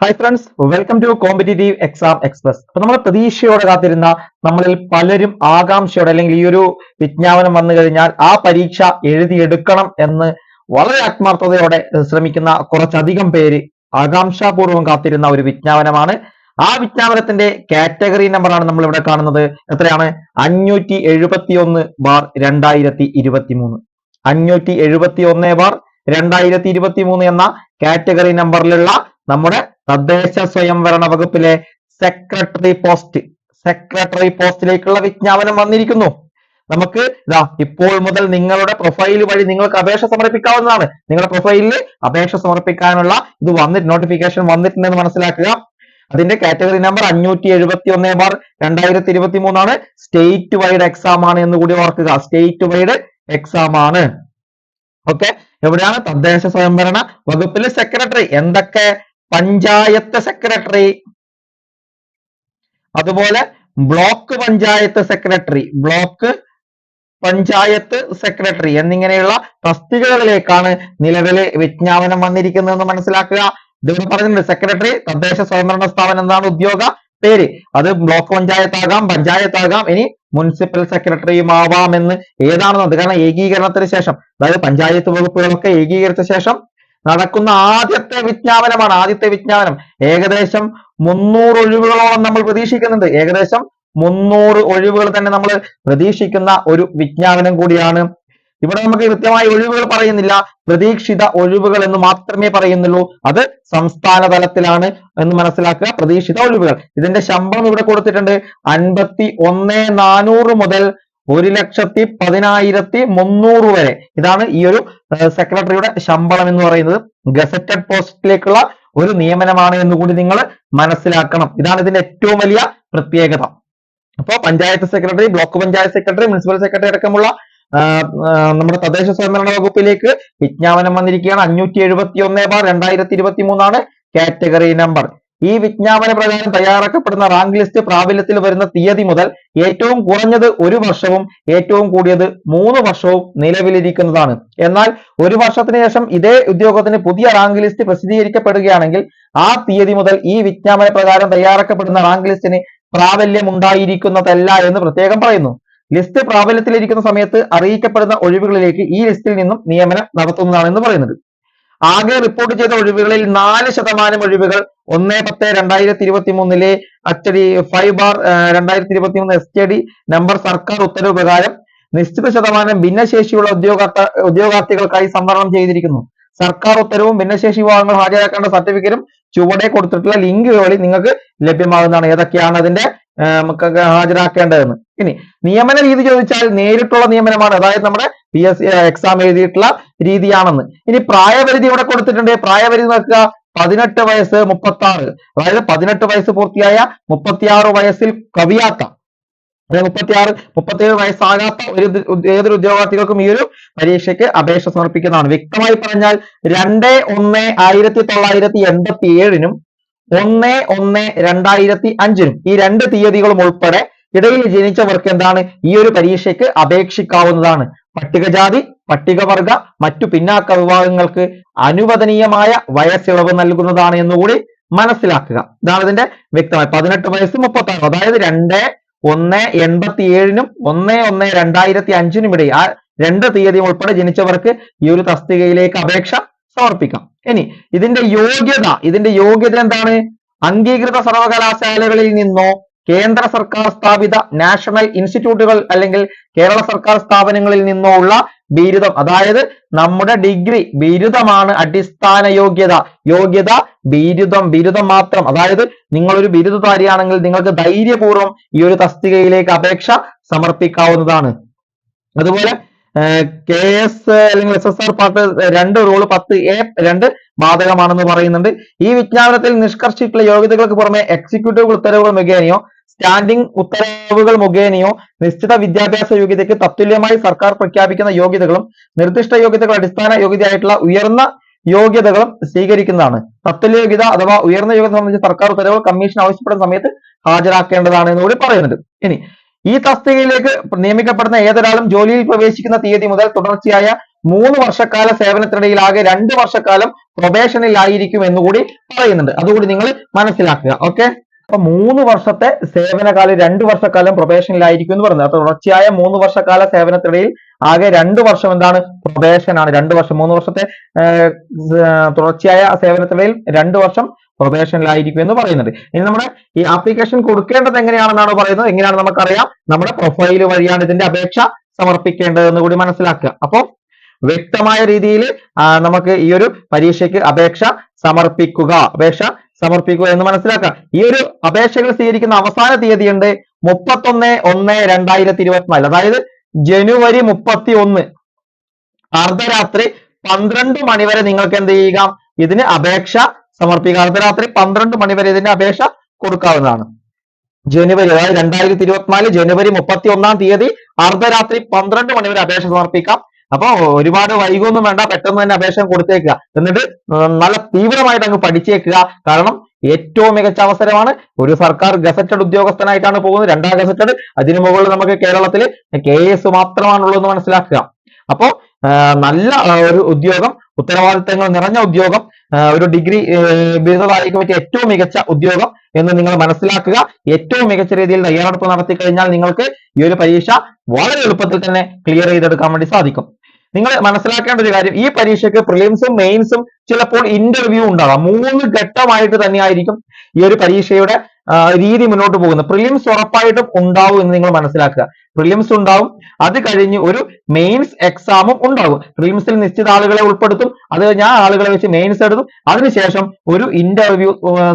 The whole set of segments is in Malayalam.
Hi friends welcome to competitive exam express അപ്പൊ നമ്മൾ പ്രതീക്ഷയോടെ കാത്തിരുന്ന നമ്മളിൽ പലരും ആകാംക്ഷയോടെ അല്ലെങ്കിൽ ഈ ഒരു വിജ്ഞാപനം വന്നു കഴിഞ്ഞാൽ ആ പരീക്ഷ എഴുതിയെടുക്കണം എന്ന് വളരെ ആത്മാർത്ഥതയോടെ ശ്രമിക്കുന്ന കുറച്ചധികം പേര് ആകാംക്ഷാപൂർവം കാത്തിരുന്ന ഒരു വിജ്ഞാപനമാണ്. ആ വിജ്ഞാപനത്തിന്റെ കാറ്റഗറി നമ്പറാണ് നമ്മൾ ഇവിടെ കാണുന്നത്. എത്രയാണ്? അഞ്ഞൂറ്റി എഴുപത്തി ഒന്ന് ബാർ രണ്ടായിരത്തി ഇരുപത്തി മൂന്ന് അഞ്ഞൂറ്റി എഴുപത്തി ഒന്ന് ബാർ രണ്ടായിരത്തി ഇരുപത്തി മൂന്ന് എന്ന കാറ്റഗറി നമ്പറിലുള്ള നമ്മുടെ തദ്ദേശ സ്വയംഭരണ വകുപ്പിലെ സെക്രട്ടറി പോസ്റ്റ് സെക്രട്ടറി പോസ്റ്റിലേക്കുള്ള വിജ്ഞാപനം വന്നിരിക്കുന്നു. നമുക്ക് ഇതാ ഇപ്പോൾ മുതൽ നിങ്ങളുടെ പ്രൊഫൈൽ വഴി നിങ്ങൾക്ക് അപേക്ഷ സമർപ്പിക്കാവുന്നതാണ്. നിങ്ങളുടെ പ്രൊഫൈലിൽ അപേക്ഷ സമർപ്പിക്കാനുള്ള ഇത് വന്നിട്ട് നോട്ടിഫിക്കേഷൻ വന്നിട്ടുണ്ടെന്ന് മനസ്സിലാക്കുക. അതിന്റെ കാറ്റഗറി നമ്പർ അഞ്ഞൂറ്റി എഴുപത്തി ഒന്ന് ബാർ രണ്ടായിരത്തി ഇരുപത്തി മൂന്നാണ് സ്റ്റേറ്റ് വൈഡ് എക്സാം ആണ് എന്ന് കൂടി ഓർക്കുക. സ്റ്റേറ്റ് വൈഡ് എക്സാം ആണ്. ഓക്കെ എവിടെയാണ്? തദ്ദേശ സ്വയംഭരണ വകുപ്പിലെ സെക്രട്ടറി എന്തൊക്കെ പഞ്ചായത്ത് സെക്രട്ടറി. അതുപോലെ block panchayat secretary. Block panchayat secretary എന്നിങ്ങനെയുള്ള തസ്തികകളിലേക്കാണ് നിലവിലെ വിജ്ഞാപനം വന്നിരിക്കുന്നതെന്ന് മനസ്സിലാക്കുക. ഇതിവിടെ പറഞ്ഞിട്ടുണ്ട്. സെക്രട്ടറി തദ്ദേശ സ്വയംഭരണ സ്ഥാപനം എന്നാണ് ഉദ്യോഗ പേര്. അത് ബ്ലോക്ക് പഞ്ചായത്താകാം പഞ്ചായത്താകാം. ഇനി മുനിസിപ്പൽ സെക്രട്ടറിയും ആവാമെന്ന്. ഏതാണെന്ന്? അത് കാരണം ഏകീകരണത്തിന് ശേഷം. അതായത് പഞ്ചായത്ത് വകുപ്പുകളൊക്കെ ഏകീകരിച്ച ശേഷം നടക്കുന്ന ആദ്യത്തെ വിജ്ഞാപനമാണ് ആദ്യത്തെ വിജ്ഞാപനം. ഏകദേശം മുന്നൂറ് ഒഴിവുകളോളം നമ്മൾ പ്രതീക്ഷിക്കുന്നുണ്ട്. ഏകദേശം മുന്നൂറ് ഒഴിവുകൾ തന്നെ നമ്മൾ പ്രതീക്ഷിക്കുന്ന ഒരു വിജ്ഞാപനം കൂടിയാണ്. ഇവിടെ നമുക്ക് കൃത്യമായ ഒഴിവുകൾ പറയുന്നില്ല. പ്രതീക്ഷിത ഒഴിവുകൾ എന്ന് മാത്രമേ പറയുന്നുള്ളൂ. അത് സംസ്ഥാന തലത്തിലാണ് എന്ന് മനസ്സിലാക്കുക. പ്രതീക്ഷിത ഒഴിവുകൾ. ഇതിന്റെ ശമ്പളം ഇവിടെ കൊടുത്തിട്ടുണ്ട് അൻപത്തി ഒന്ന് നാനൂറ് മുതൽ ഒരു ലക്ഷത്തി പതിനായിരത്തി മുന്നൂറ് വരെ. ഇതാണ് ഈ ഒരു സെക്രട്ടറിയുടെ ശമ്പളം എന്ന് പറയുന്നത്. ഗസറ്റഡ് പോസ്റ്റിലേക്കുള്ള ഒരു നിയമനമാണ് എന്ന് കൂടി നിങ്ങൾ മനസ്സിലാക്കണം. ഇതാണ് ഇതിന്റെ ഏറ്റവും വലിയ പ്രത്യേകത. അപ്പോൾ panchayat secretary block panchayat secretary municipal secretary അടക്കമുള്ള നമ്മുടെ തദ്ദേശ സ്വയംഭരണ വകുപ്പിലേക്ക് വിജ്ഞാപനം വന്നിരിക്കുകയാണ്. അഞ്ഞൂറ്റി എഴുപത്തി ഒന്ന് ബാർ രണ്ടായിരത്തി ഇരുപത്തി മൂന്നാണ് കാറ്റഗറി നമ്പർ. ഈ വിജ്ഞാപന പ്രകാരം തയ്യാറാക്കപ്പെടുന്ന റാങ്ക് ലിസ്റ്റ് പ്രാബല്യത്തിൽ വരുന്ന തീയതി മുതൽ ഏറ്റവും കുറഞ്ഞത് ഒരു വർഷവും ഏറ്റവും കൂടിയത് മൂന്ന് വർഷവും നിലവിലിരിക്കുന്നതാണ്. എന്നാൽ ഒരു വർഷത്തിന് ശേഷം ഇതേ ഉദ്യോഗത്തിന് പുതിയ റാങ്ക് ലിസ്റ്റ് പ്രസിദ്ധീകരിക്കപ്പെടുകയാണെങ്കിൽ ആ തീയതി മുതൽ ഈ വിജ്ഞാപന പ്രകാരം തയ്യാറാക്കപ്പെടുന്ന റാങ്ക് ലിസ്റ്റിന് പ്രാബല്യം ഉണ്ടായിരിക്കുന്നതല്ല എന്ന് പ്രത്യേകം പറയുന്നു. ലിസ്റ്റ് പ്രാബല്യത്തിലിരിക്കുന്ന സമയത്ത് അറിയിക്കപ്പെടുന്ന ഒഴിവുകളിലേക്ക് ഈ ലിസ്റ്റിൽ നിന്നും നിയമനം നടത്തുന്നതാണെന്ന് പറയുന്നത്. ആകെ റിപ്പോർട്ട് ചെയ്ത ഒഴിവുകളിൽ നാല് ശതമാനം ഒഴിവുകൾ ഒന്ന് പത്ത് രണ്ടായിരത്തി ഇരുപത്തി മൂന്നിലെ അച്ചടി ഫൈവ് ബാർ രണ്ടായിരത്തി ഇരുപത്തി മൂന്ന് എസ് ടി നമ്പർ സർക്കാർ ഉത്തരവ് പ്രകാരം നിശ്ചിത ശതമാനം ഭിന്നശേഷിയുള്ള ഉദ്യോഗാർത്ഥ ഉദ്യോഗാർത്ഥികൾക്കായി സംവരണം ചെയ്തിരിക്കുന്നു. സർക്കാർ ഉത്തരവും ഭിന്നശേഷി വിഭാഗങ്ങൾ ഹാജരാക്കേണ്ട സർട്ടിഫിക്കറ്റും ചുവടെ കൊടുത്തിട്ടുള്ള ലിങ്ക് വഴി നിങ്ങൾക്ക് ലഭ്യമാകുന്നതാണ്. ഏതൊക്കെയാണ് അതിന്റെ ഹാജരാക്കേണ്ടതെന്ന്. ഇനി നിയമന രീതി ചോദിച്ചാൽ നേരിട്ടുള്ള നിയമനമാണ്. അതായത് നമ്മുടെ പി എസ് എക്സാം എഴുതിയിട്ടുള്ള രീതിയാണെന്ന്. ഇനി പ്രായപരിധി ഇവിടെ കൊടുത്തിട്ടുണ്ട്. പ്രായപരിധി നോക്കുക. പതിനെട്ട് വയസ്സ് മുപ്പത്തി ആറ് അതായത് പതിനെട്ട് വയസ്സ് പൂർത്തിയായ മുപ്പത്തിയാറ് വയസ്സിൽ കവിയാത്ത. അതായത് മുപ്പത്തിയാറ് മുപ്പത്തിയേഴ് വയസ്സാകാത്ത ഒരു ഏതൊരു ഉദ്യോഗാർത്ഥികൾക്കും ഈ ഒരു പരീക്ഷയ്ക്ക് അപേക്ഷ സമർപ്പിക്കുന്നതാണ്. വ്യക്തമായി പറഞ്ഞാൽ രണ്ട് ഒന്ന് ആയിരത്തി തൊള്ളായിരത്തി എൺപത്തി ഏഴിനും ഒന്ന് ഒന്ന് രണ്ടായിരത്തി അഞ്ചിനും ഈ രണ്ട് തീയതികളും ഉൾപ്പെടെ ഇടയിൽ ജനിച്ചവർക്ക് എന്താണ്? ഈ ഒരു പരീക്ഷയ്ക്ക് അപേക്ഷിക്കാവുന്നതാണ്. പട്ടികജാതി പട്ടികവർഗ മറ്റു പിന്നാക്ക വിഭാഗങ്ങൾക്ക് അനുവദനീയമായ വയസ്സിളവ് നൽകുന്നതാണ് എന്നുകൂടി മനസ്സിലാക്കുക. ഇതാണ് ഇതിന്റെ വ്യക്തമായി പതിനെട്ട് വയസ്സ് മുപ്പത്തി ആറ് അതായത് രണ്ട് ഒന്ന് എൺപത്തി ഏഴിനും ഒന്ന് ഒന്ന് രണ്ടായിരത്തി അഞ്ചിനും ഇടയിൽ ആ രണ്ട് തീയതി ഉൾപ്പെടെ ജനിച്ചവർക്ക് ഈ ഒരു തസ്തികയിലേക്ക് അപേക്ഷ സമർപ്പിക്കാം. ഇനി ഇതിന്റെ യോഗ്യത ഇതിന്റെ യോഗ്യത എന്താണ്? അംഗീകൃത സർവകലാശാലകളിൽ നിന്നോ കേന്ദ്ര സർക്കാർ സ്ഥാപിത നാഷണൽ ഇൻസ്റ്റിറ്റ്യൂട്ടുകൾ അല്ലെങ്കിൽ കേരള സർക്കാർ സ്ഥാപനങ്ങളിൽ നിന്നോ ഉള്ള ബിരുദം. അതായത് നമ്മുടെ ഡിഗ്രി ബിരുദമാണ് അടിസ്ഥാന യോഗ്യത. യോഗ്യത ബിരുദം. ബിരുദം മാത്രം. അതായത് നിങ്ങൾ ഒരു ബിരുദധാരിയാണെങ്കിൽ നിങ്ങൾക്ക് ധൈര്യപൂർവം ഈ ഒരു തസ്തികയിലേക്ക് അപേക്ഷ സമർപ്പിക്കാവുന്നതാണ്. അതുപോലെ കെ എസ് അല്ലെങ്കിൽ എസ് എസ് ആർ പാർട്ട് രണ്ട് റൂൾ പത്ത് എ രണ്ട് ബാധകമാണെന്ന് പറയുന്നുണ്ട്. ഈ വിജ്ഞാപനത്തിൽ നിഷ്കർഷിച്ചിട്ടുള്ള യോഗ്യതകൾക്ക് പുറമെ എക്സിക്യൂട്ടീവ് ഉത്തരവുകൾ മുഖേനയോ സ്റ്റാൻഡിംഗ് ഉത്തരവുകൾ മുഖേനയോ നിശ്ചിത വിദ്യാഭ്യാസ യോഗ്യതയ്ക്ക് തത്തുല്യമായി സർക്കാർ പ്രഖ്യാപിക്കുന്ന യോഗ്യതകളും നിർദ്ദിഷ്ട യോഗ്യതകൾ അടിസ്ഥാന യോഗ്യതയായിട്ടുള്ള ഉയർന്ന യോഗ്യതകളും സ്വീകരിക്കുന്നതാണ്. തത്തുല്യ യോഗ്യത അഥവാ ഉയർന്ന യോഗ്യത സംബന്ധിച്ച് സർക്കാർ ഉത്തരവുകൾ കമ്മീഷൻ ആവശ്യപ്പെടുന്ന സമയത്ത് ഹാജരാക്കേണ്ടതാണ് എന്ന് കൂടി പറയുന്നുണ്ട്. ഇനി ഈ തസ്തികയിലേക്ക് നിയമിക്കപ്പെടുന്ന ഏതൊരാളും ജോലിയിൽ പ്രവേശിക്കുന്ന തീയതി മുതൽ തുടർച്ചയായ മൂന്ന് വർഷക്കാല സേവനത്തിനിടയിൽ ആകെ രണ്ട് വർഷക്കാലം പ്രൊബേഷനിലായിരിക്കും എന്നുകൂടി പറയുന്നുണ്ട്. അതുകൂടി നിങ്ങൾ മനസ്സിലാക്കുക. ഓക്കെ? അപ്പൊ മൂന്ന് വർഷത്തെ സേവനകാലം രണ്ട് വർഷക്കാലം പ്രൊബേഷനിലായിരിക്കും എന്ന് പറയുന്നത്. തുടർച്ചയായ മൂന്ന് വർഷക്കാല സേവനത്തിനിടയിൽ ആകെ രണ്ട് വർഷം എന്താണ്? പ്രൊബേഷൻ ആണ് രണ്ട് വർഷം മൂന്ന് വർഷത്തെ തുടർച്ചയായ സേവനത്തിനിടയിൽ രണ്ട് വർഷം പ്രൊബേഷനിലായിരിക്കും എന്ന് പറയുന്നുണ്ട് ഇനി നമ്മുടെ ഈ ആപ്ലിക്കേഷൻ കൊടുക്കേണ്ടത് എങ്ങനെയാണെന്നാണ് പറയുന്നത്? എങ്ങനെയാണ് നമുക്കറിയാം. നമ്മുടെ പ്രൊഫൈൽ വഴിയാണ് ഇതിന്റെ അപേക്ഷ സമർപ്പിക്കേണ്ടതെന്ന് കൂടി മനസ്സിലാക്കുക. അപ്പോൾ വ്യക്തമായ രീതിയിൽ നമുക്ക് ഈ ഒരു പരീക്ഷയ്ക്ക് അപേക്ഷ സമർപ്പിക്കുക. അപേക്ഷ സമർപ്പിക്കുക എന്ന് മനസ്സിലാക്കുക ഈ ഒരു അപേക്ഷകൾ സ്വീകരിക്കുന്ന അവസാന തീയതിയുണ്ട് മുപ്പത്തൊന്ന് ഒന്ന് രണ്ടായിരത്തി ഇരുപത്തിനാല് അതായത് ജനുവരി മുപ്പത്തി ഒന്ന് അർദ്ധരാത്രി പന്ത്രണ്ട് മണി വരെ നിങ്ങൾക്ക് എന്ത് ചെയ്യുക? ഇതിന് അപേക്ഷ സമർപ്പിക്കുക. അർദ്ധരാത്രി പന്ത്രണ്ട് മണി വരെ ഇതിന്റെ അപേക്ഷ കൊടുക്കാവുന്നതാണ്. ജനുവരി അതായത് രണ്ടായിരത്തി ഇരുപത്തിനാല് ജനുവരി മുപ്പത്തി ഒന്നാം തീയതി അർദ്ധരാത്രി പന്ത്രണ്ട് മണി വരെ അപേക്ഷ സമർപ്പിക്കാം. അപ്പൊ ഒരുപാട് വൈകൊന്നും വേണ്ട പെട്ടെന്ന് തന്നെ അപേക്ഷ കൊടുത്തേക്കുക. എന്നിട്ട് നല്ല തീവ്രമായിട്ട് അങ്ങ് പഠിച്ചേക്കുക. കാരണം ഏറ്റവും മികച്ച അവസരമാണ് ഒരു സർക്കാർ ഗസറ്റഡ് ഉദ്യോഗസ്ഥനായിട്ടാണ് പോകുന്നത്. രണ്ടാം ഗസറ്റഡ് അതിനു മുകളിൽ നമുക്ക് കേരളത്തിൽ കെ എസ് മാത്രമാണുള്ളൂ എന്ന് മനസ്സിലാക്കുക. അപ്പോ നല്ല ഒരു ഉദ്യോഗം ഉത്തരവാദിത്തങ്ങൾ നിറഞ്ഞ ഉദ്യോഗം ഒരു ഡിഗ്രി ബിരുദധാരിക്ക് പറ്റിയ ഏറ്റവും മികച്ച ഉദ്യോഗം എന്ന് നിങ്ങൾ മനസ്സിലാക്കുക. ഏറ്റവും മികച്ച രീതിയിൽ തയ്യാറെടുപ്പ് നടത്തി കഴിഞ്ഞാൽ നിങ്ങൾക്ക് ഈ ഒരു പരീക്ഷ വളരെ എളുപ്പത്തിൽ തന്നെ ക്ലിയർ ചെയ്തെടുക്കാൻ വേണ്ടി സാധിക്കും. നിങ്ങൾ മനസ്സിലാക്കേണ്ട ഒരു കാര്യം ഈ പരീക്ഷയ്ക്ക് പ്രിലിംസും മെയിൻസും ചിലപ്പോൾ ഇന്റർവ്യൂ ഉണ്ടാകാം മൂന്ന് ഘട്ടമായിട്ട് തന്നെയായിരിക്കും ഈ ഒരു പരീക്ഷയുടെ രീതി മുന്നോട്ട് പോകുന്നത് പ്രിലിംസ് ഉറപ്പായിട്ടും ഉണ്ടാവും എന്ന് നിങ്ങൾ മനസ്സിലാക്കുക. പ്രിലിംസ് ഉണ്ടാവും അത് കഴിഞ്ഞ് ഒരു മെയിൻസ് എക്സാമും ഉണ്ടാവും പ്രിലിംസിൽ നിശ്ചിത ആളുകളെ ഉൾപ്പെടുത്തും അത് ആ ആളുകളെ വെച്ച് മെയിൻസ് എടുത്തും അതിനുശേഷം ഒരു ഇന്റർവ്യൂ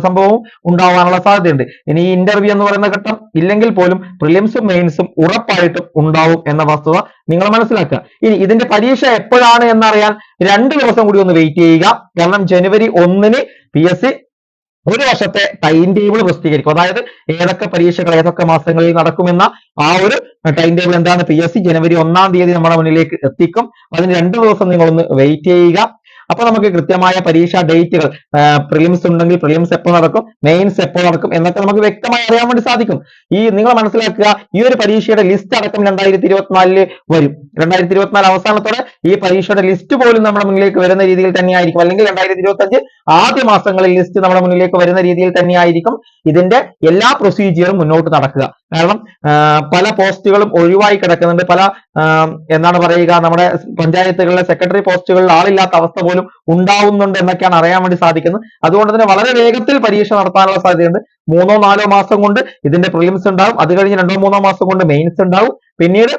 സംഭവവും ഉണ്ടാവാനുള്ള സാധ്യതയുണ്ട്. ഇനി ഈ ഇന്റർവ്യൂ എന്ന് പറയുന്ന ഘട്ടം ഇല്ലെങ്കിൽ പോലും പ്രിലിംസും മെയിൻസും ഉറപ്പായിട്ടും ഉണ്ടാവും എന്ന വസ്തുത നിങ്ങൾ മനസ്സിലാക്കുക. ഇനി ഇതിന്റെ പരീക്ഷ എപ്പോഴാണ് എന്നറിയാൻ രണ്ട് ദിവസം കൂടി ഒന്ന് വെയിറ്റ് ചെയ്യുക. കാരണം ജനുവരി ഒന്നിന് പി എസ് സി ഒരു വർഷത്തെ ടൈം ടേബിൾ പ്രസിദ്ധീകരിക്കും. അതായത് ഏതൊക്കെ പരീക്ഷകൾ ഏതൊക്കെ മാസങ്ങളിൽ നടക്കുമെന്ന ആ ഒരു ടൈം ടേബിൾ എന്താണ്? പി എസ് സി ജനുവരി ഒന്നാം തീയതി നമ്മുടെ മുന്നിലേക്ക് എത്തിക്കും. അതിന് രണ്ട് ദിവസം നിങ്ങൾ ഒന്ന് വെയിറ്റ് ചെയ്യുക. അപ്പൊ നമുക്ക് കൃത്യമായ പരീക്ഷാ ഡേറ്റുകൾ പ്രിലിംസ് ഉണ്ടെങ്കിൽ പ്രിലിംസ് എപ്പോൾ നടക്കും മെയിൻസ് എപ്പോൾ നടക്കും എന്നൊക്കെ നമുക്ക് വ്യക്തമായി അറിയാൻ വേണ്ടി സാധിക്കും. ഈ നിങ്ങൾ മനസ്സിലാക്കുക ഈ ഒരു പരീക്ഷയുടെ ലിസ്റ്റ് അടക്കം രണ്ടായിരത്തി ഇരുപത്തിനാലിൽ വരും. രണ്ടായിരത്തി ഇരുപത്തിനാല് അവസാനത്തോടെ ഈ പരീക്ഷയുടെ ലിസ്റ്റ് പോലും നമ്മുടെ മുന്നിലേക്ക് വരുന്ന രീതിയിൽ തന്നെയായിരിക്കും. അല്ലെങ്കിൽ രണ്ടായിരത്തി ഇരുപത്തി അഞ്ച് ആദ്യ മാസങ്ങളിൽ ലിസ്റ്റ് നമ്മുടെ മുന്നിലേക്ക് വരുന്ന രീതിയിൽ തന്നെയായിരിക്കും ഇതിന്റെ എല്ലാ പ്രൊസീജിയറും മുന്നോട്ട് നടക്കുക. കാരണം പല പോസ്റ്റുകളും ഒഴിവായി കിടക്കുന്നുണ്ട്. പല എന്താണ് പറയുക നമ്മുടെ പഞ്ചായത്തുകളിലെ സെക്രട്ടറി പോസ്റ്റുകളിൽ ആളില്ലാത്ത അവസ്ഥ പോലും ഉണ്ടാവുന്നുണ്ട് എന്നൊക്കെയാണ് അറിയാൻ വേണ്ടി സാധിക്കുന്നത്. അതുകൊണ്ട് തന്നെ വളരെ വേഗത്തിൽ പരീക്ഷ നടത്താനുള്ള സാധ്യതയുണ്ട്. മൂന്നോ നാലോ മാസം കൊണ്ട് ഇതിന്റെ പ്രിലിംസ് ഉണ്ടാവും. അത് കഴിഞ്ഞ് രണ്ടോ മൂന്നോ മാസം കൊണ്ട് മെയിൻസ് ഉണ്ടാവും. പിന്നീട്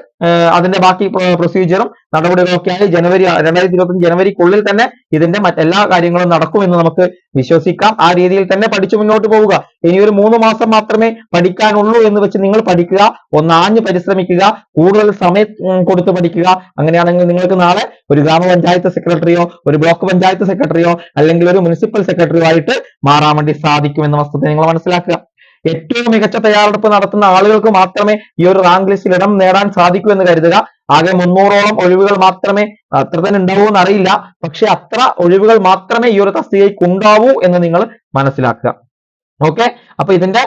അതിന്റെ ബാക്കി പ്രൊസീജിയറും നടപടികളൊക്കെ ആയി ജനുവരി രണ്ടായിരത്തി ഇരുപത്തി ജനുവരിക്കുള്ളിൽ തന്നെ ഇതിന്റെ മറ്റെല്ലാ കാര്യങ്ങളും നടക്കുമെന്ന് നമുക്ക് വിശ്വസിക്കാം. ആ രീതിയിൽ തന്നെ പഠിച്ചു മുന്നോട്ട് പോവുക. ഇനി ഒരു മൂന്ന് മാസം മാത്രമേ പഠിക്കാനുള്ളൂ എന്ന് വെച്ച് നിങ്ങൾ പഠിക്കുക. ഒന്നാഞ്ഞ് പരിശ്രമിക്കുക. കൂടുതൽ സമയം കൊടുത്ത് പഠിക്കുക. അങ്ങനെയാണെങ്കിൽ നിങ്ങൾക്ക് നാളെ ഒരു ഗ്രാമപഞ്ചായത്ത് സെക്രട്ടറിയോ ഒരു ബ്ലോക്ക് പഞ്ചായത്ത് സെക്രട്ടറിയോ അല്ലെങ്കിൽ ഒരു മുനിസിപ്പൽ സെക്രട്ടറിയോ ആയിട്ട് മാറാൻ വേണ്ടി സാധിക്കുമെന്ന വസ്തുത നിങ്ങൾ മനസ്സിലാക്കുക. ഏറ്റവും മികച്ച തയ്യാറെടുപ്പ് നടത്തുന്ന ആളുകൾക്ക് മാത്രമേ ഈ ഒരു റാങ്ക് ലിസ്റ്റിൽ ഇടം നേടാൻ സാധിക്കൂ എന്ന് കരുതുക. ആകെ മുന്നൂറോളം ഒഴിവുകൾ മാത്രമേ അത്ര തന്നെ ഉണ്ടാവൂ എന്നറിയില്ല. പക്ഷെ അത്ര ഒഴിവുകൾ മാത്രമേ ഈ ഒരു തസ്തികയ്ക്ക് ഉണ്ടാവൂ എന്ന് നിങ്ങൾ മനസ്സിലാക്കുക. ഓക്കെ അപ്പൊ ഇതിന്റെ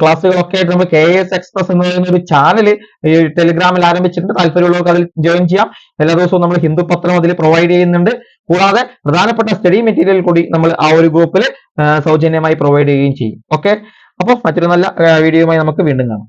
ക്ലാസ്സുകളൊക്കെ ആയിട്ട് നമ്മൾ കെ എസ് എക്സ്പ്രസ് എന്ന് പറയുന്ന ഒരു ചാനൽ ഈ ടെലിഗ്രാമിൽ ആരംഭിച്ചിട്ടുണ്ട്. താല്പര്യമുള്ളവർക്ക് അതിൽ ജോയിൻ ചെയ്യാം. എല്ലാ ദിവസവും നമ്മൾ ഹിന്ദു പത്രം അതിൽ പ്രൊവൈഡ് ചെയ്യുന്നുണ്ട്. കൂടാതെ പ്രധാനപ്പെട്ട സ്റ്റഡി മെറ്റീരിയൽ കൂടി നമ്മൾ ആ ഒരു ഗ്രൂപ്പിൽ സൗജന്യമായി പ്രൊവൈഡ് ചെയ്യുകയും ചെയ്യും. ഓക്കെ അപ്പോൾ മറ്റൊരു നല്ല വീഡിയോയുമായി നമുക്ക് വീണ്ടും കാണാം.